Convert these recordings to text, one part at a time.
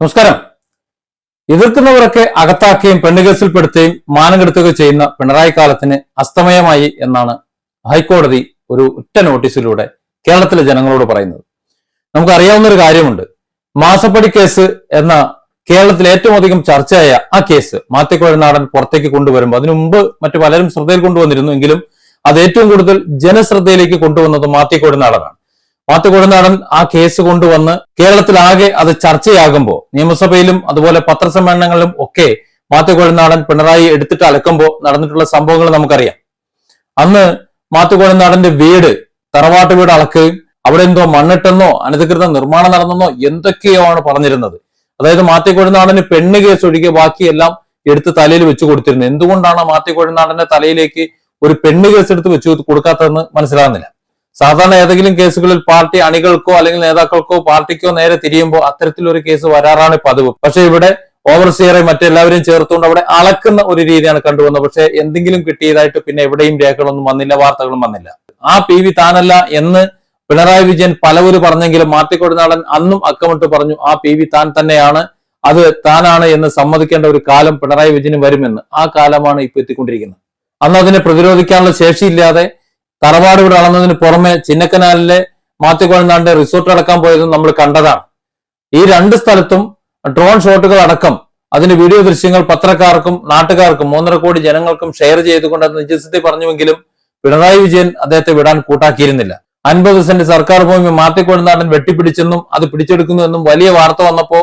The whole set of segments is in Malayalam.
നമസ്കാരം. എതിർക്കുന്നവരൊക്കെ അകത്താക്കുകയും പെണ്ണുകേസിൽപ്പെടുത്തുകയും മാനം കെടുത്തുകയും ചെയ്യുന്ന പിണറായി കാലത്തിന് അസ്തമയമായി എന്നാണ് ഹൈക്കോടതി ഒരു ഒറ്റ നോട്ടീസിലൂടെ കേരളത്തിലെ ജനങ്ങളോട് പറയുന്നത്. നമുക്കറിയാവുന്ന ഒരു കാര്യമുണ്ട്. മാസപ്പടി കേസ് എന്ന കേരളത്തിൽ ഏറ്റവും അധികം ചർച്ചയായ ആ കേസ് മാത്യക്കോഴനാടൻ പുറത്തേക്ക് കൊണ്ടുവരുമ്പോൾ അതിനു മുമ്പ് മറ്റു പലരും ശ്രദ്ധയിൽ കൊണ്ടുവന്നിരുന്നു. എങ്കിലും അത് ഏറ്റവും കൂടുതൽ ജനശ്രദ്ധയിലേക്ക് കൊണ്ടുവന്നത് മാത്യക്കോഴനാടനാണ് മാത്തുകൊടുനാടൻ ആ കേസ് കൊണ്ടുവന്ന് കേരളത്തിലാകെ അത് ചർച്ചയാകുമ്പോൾ നിയമസഭയിലും അതുപോലെ പത്രസമ്മേളനങ്ങളിലും ഒക്കെ മാത്തുകുഴനാടൻ പിണറായി എടുത്തിട്ട് അലക്കുമ്പോൾ നടന്നിട്ടുള്ള സംഭവങ്ങൾ നമുക്കറിയാം. അന്ന് മാത്തുകുഴനാടന്റെ വീട് തറവാട്ട് വീട് അളക്കുകയും അവിടെ എന്തോ മണ്ണിട്ടെന്നോ അനധികൃത നിർമ്മാണം നടന്നെന്നോ എന്തൊക്കെയോ ആണ് പറഞ്ഞിരുന്നത്. അതായത് മാത്തിക്കുഴനാടന് പെണ്ണ് കേസ് ഒഴികെ ബാക്കിയെല്ലാം എടുത്ത് തലയിൽ വെച്ചു കൊടുത്തിരുന്നു. എന്തുകൊണ്ടാണ് മാത്തിക്കുഴനാടന്റെ തലയിലേക്ക് ഒരു പെണ്ണ് കേസ് എടുത്ത് വെച്ചു കൊടുക്കാത്തതെന്ന് മനസ്സിലാകുന്നില്ല. സാധാരണ ഏതെങ്കിലും കേസുകളിൽ പാർട്ടി അണികൾക്കോ അല്ലെങ്കിൽ നേതാക്കൾക്കോ പാർട്ടിക്കോ നേരെ തിരിയുമ്പോൾ അത്തരത്തിലൊരു കേസ് വരാറാണ് പതിവ്. പക്ഷെ ഇവിടെ ഓവർസിയറെ മറ്റെല്ലാവരും ചേർത്തുകൊണ്ട് അവിടെ അളക്കുന്ന ഒരു രീതിയാണ് കണ്ടുവന്നത്. പക്ഷെ എന്തെങ്കിലും കിട്ടിയതായിട്ട് പിന്നെ എവിടെയും രേഖകളൊന്നും വന്നില്ല വാർത്തകളും വന്നില്ല. ആ പി വി താനല്ല എന്ന് പിണറായി വിജയൻ പലവരും പറഞ്ഞെങ്കിലും മാറ്റിക്കൊടുനാടൻ അന്നും അക്കമിട്ട് പറഞ്ഞു ആ പി വി താൻ തന്നെയാണ് അത് താനാണ് എന്ന് സമ്മതിക്കേണ്ട ഒരു കാലം പിണറായി വിജയന് വരുമെന്ന്. ആ കാലമാണ് ഇപ്പൊ എത്തിക്കൊണ്ടിരിക്കുന്നത്. അന്ന് അതിനെ പ്രതിരോധിക്കാനുള്ള ശേഷിയില്ലാതെ തറവാട് വീട് അളന്നതിന് പുറമെ ചിന്നക്കനാലിലെ മാത്തിക്കൊഴുന്നാണ്ട് റിസോർട്ട് അടക്കാൻ പോയതും നമ്മൾ കണ്ടതാണ്. ഈ രണ്ട് സ്ഥലത്തും ഡ്രോൺ ഷോട്ടുകൾ അടക്കം അതിന് വീഡിയോ ദൃശ്യങ്ങൾ പത്രക്കാർക്കും നാട്ടുകാർക്കും മൂന്നര കോടി ജനങ്ങൾക്കും ഷെയർ ചെയ്തുകൊണ്ട് നിജസ്ഥിതി പറഞ്ഞുവെങ്കിലും പിണറായി വിജയൻ അദ്ദേഹത്തെ വിടാൻ കൂട്ടാക്കിയിരുന്നില്ല. അൻപത് സെന്റ് സർക്കാർ ഭൂമി മാത്തിക്കൊഴുന്നാടൻ വെട്ടിപ്പിടിച്ചെന്നും അത് പിടിച്ചെടുക്കുന്നു എന്നും വലിയ വാർത്ത വന്നപ്പോ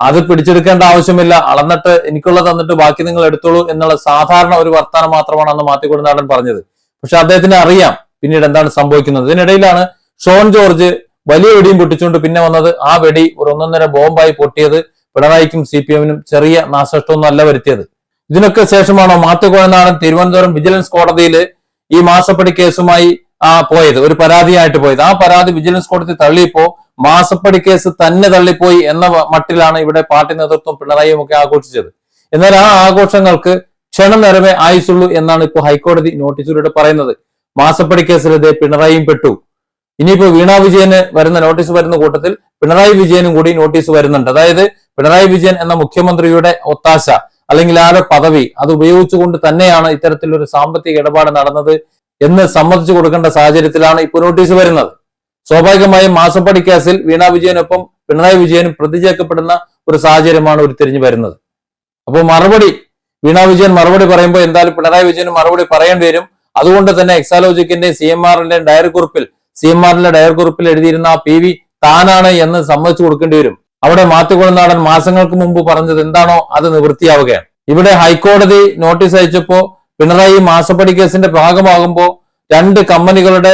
അത് പിടിച്ചെടുക്കേണ്ട ആവശ്യമില്ല അളന്നിട്ട് എനിക്കുള്ളത് തന്നിട്ട് ബാക്കി നിങ്ങൾ എടുത്തോളൂ എന്നുള്ള സാധാരണ ഒരു വർത്താനം മാത്രമാണ് അന്ന് മാത്തിക്കൊഴുന്നാടൻ പറഞ്ഞത്. പക്ഷെ അദ്ദേഹത്തിന് അറിയാം പിന്നീട് എന്താണ് സംഭവിക്കുന്നത്. ഇതിനിടയിലാണ് ഷോൺ ജോർജ് വലിയ വെടിയും പൊട്ടിച്ചുകൊണ്ട് പിന്നെ വന്നത് ആ വെടി ഒരു ഒന്നൊന്നര ബോംബായി പൊട്ടിയത് പിണറായിക്കും സി പി എമ്മിനും ചെറിയ നാശനഷ്ടമൊന്നും അല്ല വരുത്തിയത്. ഇതിനൊക്കെ ശേഷമാണോ മാത്തുകോഴനാടൻ തിരുവനന്തപുരം വിജിലൻസ് കോടതിയിൽ ഈ മാസപ്പടി കേസുമായി ആ പോയത്? ഒരു പരാതിയായിട്ട് പോയത്. ആ പരാതി വിജിലൻസ് കോടതി തള്ളിയപ്പോ മാസപ്പടി കേസ് തന്നെ തള്ളിപ്പോയി എന്ന മട്ടിലാണ് ഇവിടെ പാർട്ടി നേതൃത്വം പിണറായിയും ഒക്കെ ആഘോഷിച്ചത്. എന്നാൽ ആ ആഘോഷങ്ങൾക്ക് ക്ഷണം നേരമേ ആയുസുള്ളൂ എന്നാണ് ഇപ്പോൾ ഹൈക്കോടതി നോട്ടീസിലൂടെ പറയുന്നത്. മാസപ്പടി കേസിൽ ഇതേ പിണറായിയും പെട്ടു. ഇനിയിപ്പോ വീണ വിജയന് വരുന്ന നോട്ടീസ് വരുന്ന കൂട്ടത്തിൽ പിണറായി വിജയനും കൂടി നോട്ടീസ് വരുന്നുണ്ട്. അതായത് പിണറായി വിജയൻ എന്ന മുഖ്യമന്ത്രിയുടെ ഒത്താശ അല്ലെങ്കിൽ ആരുടെ പദവി അത് ഉപയോഗിച്ചുകൊണ്ട് തന്നെയാണ് ഇത്തരത്തിലൊരു സാമ്പത്തിക ഇടപാട് നടന്നത് എന്ന് സമ്മതിച്ചു കൊടുക്കേണ്ട സാഹചര്യത്തിലാണ് ഇപ്പോൾ നോട്ടീസ് വരുന്നത്. സ്വാഭാവികമായും മാസപ്പടി കേസിൽ വീണ വിജയനൊപ്പം പിണറായി വിജയനും പ്രതി ചേർക്കപ്പെടുന്ന ഒരു സാഹചര്യമാണ് ഉരുത്തിരിഞ്ഞു വരുന്നത്. അപ്പോൾ മറുപടി വീണ വിജയൻ മറുപടി പറയുമ്പോൾ എന്തായാലും പിണറായി വിജയൻ മറുപടി പറയേണ്ടി വരും. അതുകൊണ്ട് തന്നെ എക്സാലോജിക്കിന്റെ സി എം ആറിന്റെ ഡയറി കുറിപ്പിൽ സി എം ആറിന്റെ ഡയറി കുറിപ്പിൽ എഴുതിയിരുന്ന പി വി താനാണ് എന്ന് സമ്മതിച്ചു കൊടുക്കേണ്ടി വരും. അവിടെ മാത്തുകുളനാടൻ മാസങ്ങൾക്ക് മുമ്പ് പറഞ്ഞത് എന്താണോ അത് നിവൃത്തിയാവുകയാണ്. ഇവിടെ ഹൈക്കോടതി നോട്ടീസ് അയച്ചപ്പോ പിണറായി മാസപ്പടി കേസിന്റെ ഭാഗമാകുമ്പോൾ രണ്ട് കമ്പനികളുടെ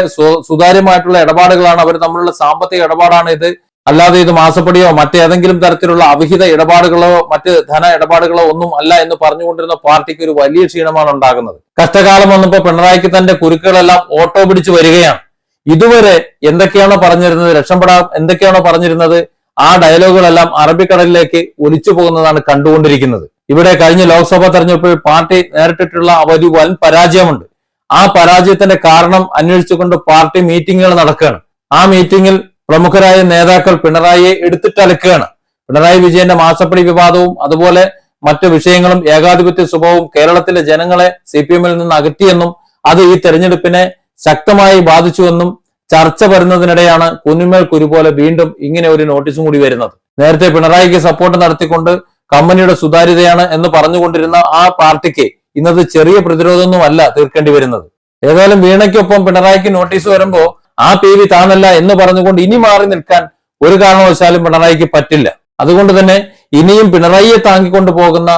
സുതാര്യമായിട്ടുള്ള ഇടപാടുകളാണ്. അവർ തമ്മിലുള്ള സാമ്പത്തിക ഇടപാടാണ് ഇത്. അല്ലാതെ ഇത് മാസപ്പടിയോ മറ്റേതെങ്കിലും തരത്തിലുള്ള അവിഹിത ഇടപാടുകളോ മറ്റ് ധന ഇടപാടുകളോ ഒന്നും അല്ല എന്ന് പറഞ്ഞുകൊണ്ടിരുന്ന പാർട്ടിക്ക് ഒരു വലിയ ക്ഷീണമാണ് ഉണ്ടാകുന്നത്. കഷ്ടകാലം വന്നപ്പോ പിണറായിക്ക് തന്റെ കുരുക്കുകളെല്ലാം ഓട്ടോ പിടിച്ചു വരികയാണ്. ഇതുവരെ എന്തൊക്കെയാണോ പറഞ്ഞിരുന്നത് രക്ഷപ്പെടാം എന്തൊക്കെയാണോ പറഞ്ഞിരുന്നത് ആ ഡയലോഗുകളെല്ലാം അറബിക്കടലിലേക്ക് ഒലിച്ചു പോകുന്നതാണ് കണ്ടുകൊണ്ടിരിക്കുന്നത്. ഇവിടെ കഴിഞ്ഞ ലോക്സഭാ തെരഞ്ഞെടുപ്പിൽ പാർട്ടി നേരിട്ടിട്ടുള്ള ഒരു വൻ പരാജയമുണ്ട്. ആ പരാജയത്തിന്റെ കാരണം അന്വേഷിച്ചുകൊണ്ട് പാർട്ടി മീറ്റിങ്ങുകൾ നടക്കുകയാണ്. ആ മീറ്റിംഗിൽ പ്രമുഖരായ നേതാക്കൾ പിണറായിയെ എടുത്തിട്ടലക്കുകയാണ്. പിണറായി വിജയന്റെ മാസപ്പടി വിവാദവും അതുപോലെ മറ്റു വിഷയങ്ങളും ഏകാധിപത്യ സ്വഭാവവും കേരളത്തിലെ ജനങ്ങളെ സി പി എമ്മിൽ നിന്ന് അകറ്റിയെന്നും അത് ഈ തെരഞ്ഞെടുപ്പിനെ ശക്തമായി ബാധിച്ചുവെന്നും ചർച്ച വരുന്നതിനിടെയാണ് കുന്നുമേൽ കുരു പോലെ വീണ്ടും ഇങ്ങനെ ഒരു നോട്ടീസും കൂടി വരുന്നത്. നേരത്തെ പിണറായിക്ക് സപ്പോർട്ട് നടത്തിക്കൊണ്ട് കമ്പനിയുടെ സുതാര്യതയാണ് എന്ന് പറഞ്ഞുകൊണ്ടിരുന്ന ആ പാർട്ടിക്ക് ഇന്നത് ചെറിയ പ്രതിരോധമൊന്നും അല്ല തീർക്കേണ്ടി വരുന്നത്. ഏതായാലും വീണയ്ക്കൊപ്പം പിണറായിക്ക് നോട്ടീസ് വരുമ്പോ ആ പി വി താനല്ല എന്ന് പറഞ്ഞുകൊണ്ട് ഇനി മാറി നിൽക്കാൻ ഒരു കാരണവശാലും പിണറായിക്ക് പറ്റില്ല. അതുകൊണ്ട് തന്നെ ഇനിയും പിണറായിയെ താങ്ങിക്കൊണ്ട് പോകുന്ന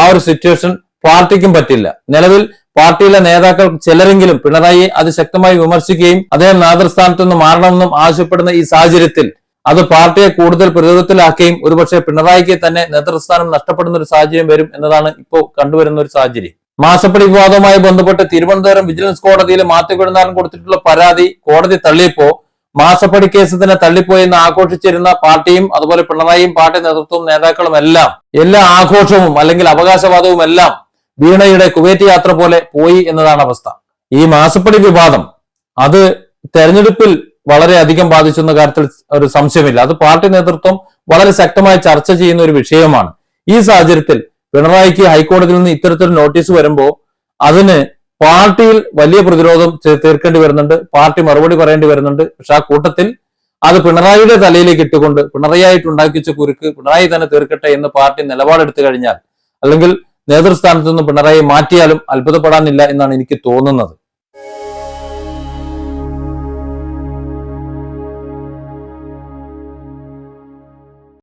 ആ ഒരു സിറ്റുവേഷൻ പാർട്ടിക്കും പറ്റില്ല. നിലവിൽ പാർട്ടിയിലെ നേതാക്കൾ ചിലരെങ്കിലും പിണറായിയെ അതിശക്തമായി വിമർശിക്കുകയും അദ്ദേഹം നേതൃസ്ഥാനത്തു നിന്ന് മാറണമെന്നും ആവശ്യപ്പെടുന്ന ഈ സാഹചര്യത്തിൽ അത് പാർട്ടിയെ കൂടുതൽ പ്രതിരോധത്തിലാക്കുകയും ഒരുപക്ഷെ പിണറായിക്ക് തന്നെ നേതൃസ്ഥാനം നഷ്ടപ്പെടുന്ന ഒരു സാഹചര്യം വരും എന്നതാണ് ഇപ്പോൾ കണ്ടുവരുന്ന ഒരു സാഹചര്യം. മാസപ്പടി വിവാദവുമായി ബന്ധപ്പെട്ട് തിരുവനന്തപുരം വിജിലൻസ് കോടതിയിൽ മാത്യു കുഴനാരൻ കൊടുത്തിട്ടുള്ള പരാതി കോടതി തള്ളിയപ്പോ മാസപ്പടി കേസ് തന്നെ തള്ളിപ്പോയെന്ന് ആഘോഷിച്ചിരുന്ന പാർട്ടിയും അതുപോലെ പിണറായിയും പാർട്ടി നേതൃത്വവും നേതാക്കളും എല്ലാം എല്ലാ ആഘോഷവും അല്ലെങ്കിൽ അവകാശവാദവും എല്ലാം വീണയുടെ കുവൈറ്റ് യാത്ര പോലെ പോയി എന്നതാണ് അവസ്ഥ. ഈ മാസപ്പടി വിവാദം അത് തെരഞ്ഞെടുപ്പിൽ വളരെയധികം ബാധിച്ചെന്ന കാര്യത്തിൽ ഒരു സംശയമില്ല. അത് പാർട്ടി നേതൃത്വം വളരെ ശക്തമായി ചർച്ച ചെയ്യുന്ന ഒരു വിഷയമാണ്. ഈ സാഹചര്യത്തിൽ പിണറായിക്ക് ഹൈക്കോടതിയിൽ നിന്ന് ഇത്തരത്തിൽ നോട്ടീസ് വരുമ്പോൾ അതിന് പാർട്ടിയിൽ വലിയ പ്രതിരോധം തീർക്കേണ്ടി വരുന്നുണ്ട്. പാർട്ടി മറുപടി പറയേണ്ടി വരുന്നുണ്ട്. പക്ഷെ ആ കൂട്ടത്തിൽ അത് പിണറായിയുടെ തലയിലേക്ക് ഇട്ടുകൊണ്ട് പിണറായിട്ട് ഉണ്ടാക്കിച്ച കുരുക്ക് പിണറായി തന്നെ തീർക്കട്ടെ എന്ന് പാർട്ടി നിലപാടെടുത്തു കഴിഞ്ഞാൽ അല്ലെങ്കിൽ നേതൃസ്ഥാനത്ത് നിന്ന് പിണറായി മാറ്റിയാലും അത്ഭുതപ്പെടാനില്ല എന്നാണ് എനിക്ക് തോന്നുന്നത്.